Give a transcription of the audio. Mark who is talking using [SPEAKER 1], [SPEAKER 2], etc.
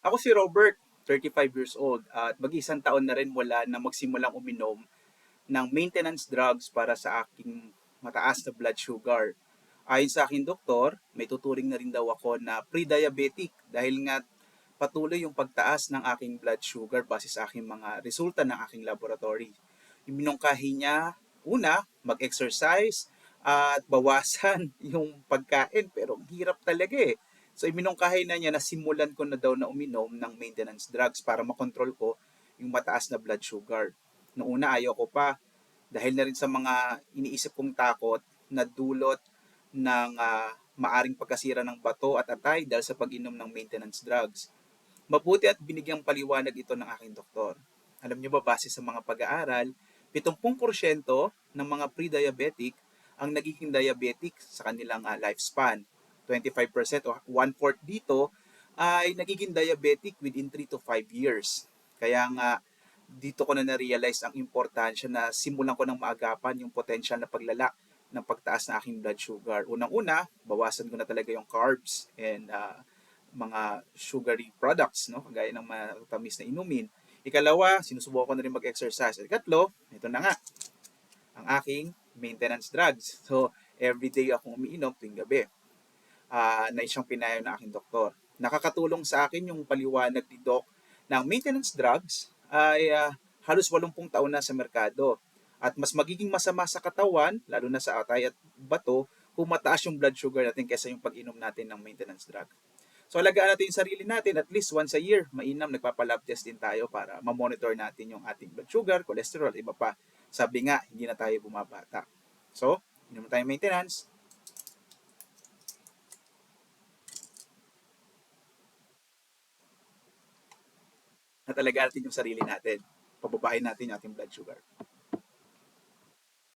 [SPEAKER 1] Ako si Robert, 35 years old at mag-isang taon na rin wala na magsimulang uminom ng maintenance drugs para sa aking mataas na blood sugar. Ayon sa aking doktor, may tuturing na rin daw ako na pre-diabetic dahil nga patuloy yung pagtaas ng aking blood sugar base sa aking mga resulta ng aking laboratory. Yung minungkahi niya, una, mag-exercise at bawasan yung pagkain pero hirap talaga eh. So iminungkahi na niya na simulan ko na daw na uminom ng maintenance drugs para makontrol ko yung mataas na blood sugar. Noong una ayaw ko pa dahil na rin sa mga iniisip kong takot na dulot ng ah, maaring pagkasira ng bato at atay dahil sa pag-inom ng maintenance drugs. Mabuti at binigyang paliwanag ito ng aking doktor. Alam niyo ba, base sa mga pag-aaral, 70% ng mga pre-diabetic ang nagiging diabetic sa kanilang ah, lifespan. 25% o one-fourth dito ay nagiging diabetic within 3 to 5 years. Kaya nga, dito ko na na-realize ang importansya na simulan ko ng maagapan yung potential na paglala ng pagtaas ng aking blood sugar. Unang-una, bawasan ko na talaga yung carbs and ah, mga sugary products, no? Kagaya ng matamis na inumin. Ikalawa, sinusubukan ko na rin mag-exercise. At ikatlo, ito na nga, ang aking maintenance drugs. So, everyday akong umiinom tuwing gabi ah, na siyang pinayo ng aking doktor. Nakakatulong sa akin yung paliwanag ni Doc ng maintenance drugs ay ah, halos 80 taon na sa merkado. At mas magiging masama sa katawan, lalo na sa atay at bato, kung mataas yung blood sugar natin kaysa yung pag-inom natin ng maintenance drug. So alagaan natin yung sarili natin at least once a year, mainam, nagpapalab test din tayo para ma-monitor natin yung ating blood sugar, cholesterol, iba pa. Sabi nga, hindi na tayo bumabata. So, inom tayo maintenance, na talaga natin yung sarili natin. Pababain natin yung ating blood sugar.